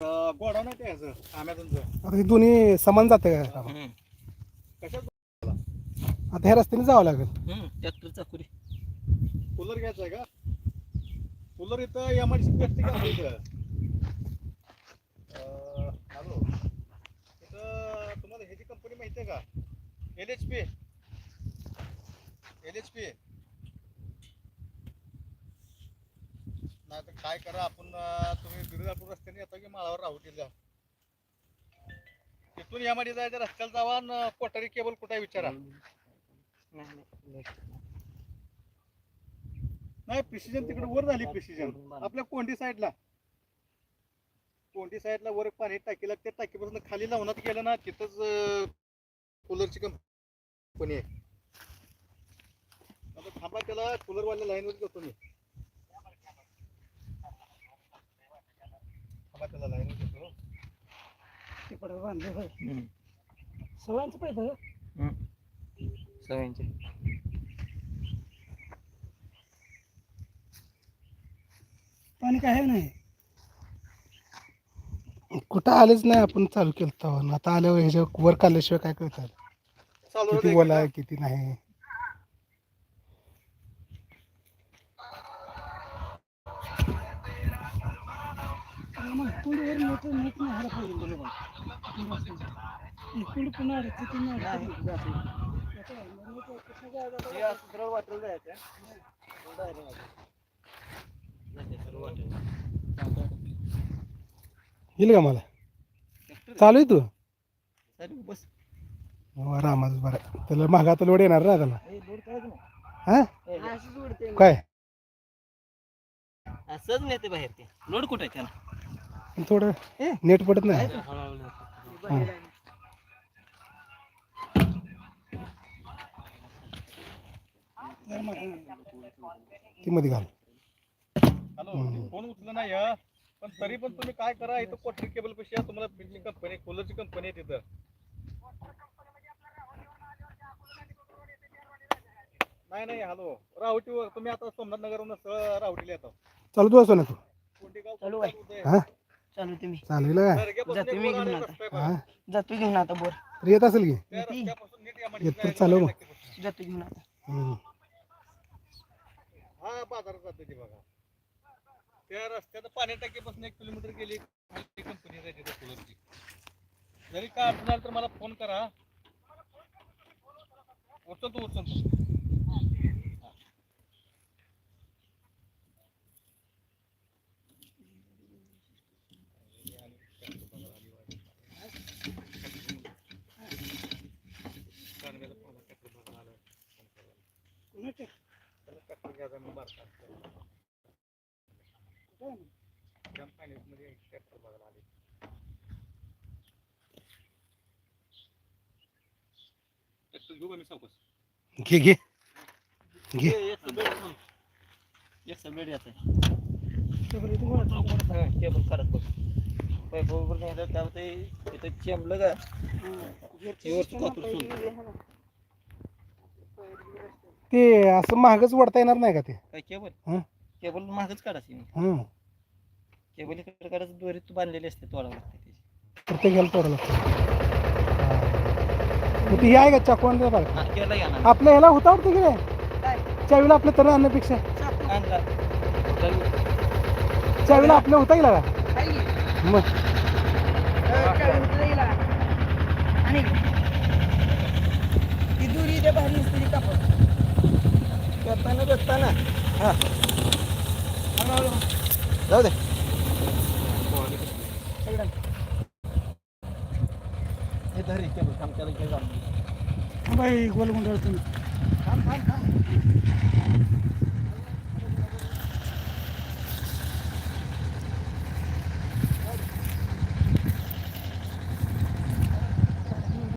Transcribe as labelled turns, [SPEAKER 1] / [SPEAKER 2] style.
[SPEAKER 1] गोडा नाही त्याचं अमेझॉनचं
[SPEAKER 2] आता हे दोन्ही समान जाते का?
[SPEAKER 1] कशात
[SPEAKER 2] आता ह्या रस्त्याने जावं लागेल.
[SPEAKER 3] ट्रॅक्टर चाकुरी
[SPEAKER 1] कूलर घ्यायचा आहे का? कूलर इथं एम आय सी का इथं. अं, हॅलो. इथं तुम्हाला ह्याची कंपनी माहिती आहे का? L H P L H P नाही तर काय करा आपण अं, तुम्ही गिरिजापूर रस्त्याने तिथून यामध्ये जायचं रस्त्याला जावा आणि कोठारी केबल कुठे विचारा. नाही प्रिसिजन तिकडे वर झाली प्रिसिजन आपल्या कोंडी साईडला. कोंडी साईडला वर पाणी टाकी लागते टाकीपासून खाली लावण्यात गेलं ना तिथंच कूलरची कंपनी आहे. आता थांबा त्याला कूलरवाल्या लाईनवर घेतो मी. घेतो
[SPEAKER 2] सगळ्यांचं पाहिजे पाणी काय नाही? कुठं आलेच नाही आपण चालू केलं तेव्हा आता आल्यावर ह्याच्या वर काढल्याशिवाय काय कळतं
[SPEAKER 1] चालू
[SPEAKER 2] किती ओला आहे किती नाही? येईल का मला? चालू आहे तू?
[SPEAKER 3] बस.
[SPEAKER 2] रामाच बरं. त्याला मागात लोड येणार ना त्याला. हा. काय?
[SPEAKER 3] असंच नेते बाहेर ते. लोड कुठे आहे त्याला
[SPEAKER 2] थोडं नेट पडत नाही.
[SPEAKER 3] हळूहळू
[SPEAKER 2] ती मध्ये घाल.
[SPEAKER 1] फोन उचलला नाही हं. पण तरी पण तुम्ही काय करा इथं कोटरी केबल पेशी आहे? तुम्हाला बिजली कंपनी कूलरची कंपनी आहे तिथं. नाही नाही हॅलो. रावटीवर तुम्ही आता सोमनाथ नगरवरून सरळ रावटीला येतो.
[SPEAKER 2] चालू तू असो ना तू.
[SPEAKER 1] कोंडेगाव
[SPEAKER 3] चालू आहे.
[SPEAKER 2] हा?
[SPEAKER 3] चालू तुम्ही.
[SPEAKER 2] चालेल काय?
[SPEAKER 3] जातो
[SPEAKER 1] एक
[SPEAKER 3] मी घेऊन आता.
[SPEAKER 2] हा?
[SPEAKER 3] जातो घेऊन आता बोर.
[SPEAKER 2] तर येत असेल की?
[SPEAKER 1] त्या रस्त्यापासून नीट या माणसाला
[SPEAKER 2] येतो
[SPEAKER 1] जायचं
[SPEAKER 2] चालव.
[SPEAKER 1] लागते.
[SPEAKER 3] जातो घेऊन आता.
[SPEAKER 2] हम्म.
[SPEAKER 1] हा बाजारात जाते ती बघा. त्या रस्त्यात पाणी टाकीपासून एक किलोमीटर गेली कंपनी आहे तिथं जरी काय अडचण आली तर मला फोन करा. उचलतो उचलतो.
[SPEAKER 2] घे घे. घे.
[SPEAKER 3] केबल करत ते हे.
[SPEAKER 2] ते असं महागच वडता येणार नाही का ते?
[SPEAKER 3] काय केबल.
[SPEAKER 2] हं?
[SPEAKER 3] केबल महागच काढायची
[SPEAKER 2] हं.
[SPEAKER 3] केबल इकडे काढायचं दोरीत बांधलेली असते तोडावं लागते त्याची.
[SPEAKER 2] प्रत्येक घ्यायला तोडा लागतं. मग ती हे आहे का चाकवण बघा
[SPEAKER 3] हा केला या ना.
[SPEAKER 2] आपल्या ह्याला होता वाटतं की नाही? चावीला आपल्या तर आणण्यापेक्षा.
[SPEAKER 3] आणला.
[SPEAKER 2] चावीला आपल्या होता गेला का? मग.
[SPEAKER 3] करताना बसताना हा जाऊ दे हे धरी केबल काम त्याला केलं
[SPEAKER 2] बाई गोल गुंडाळ तुम्ही
[SPEAKER 3] थांब थांब थांब.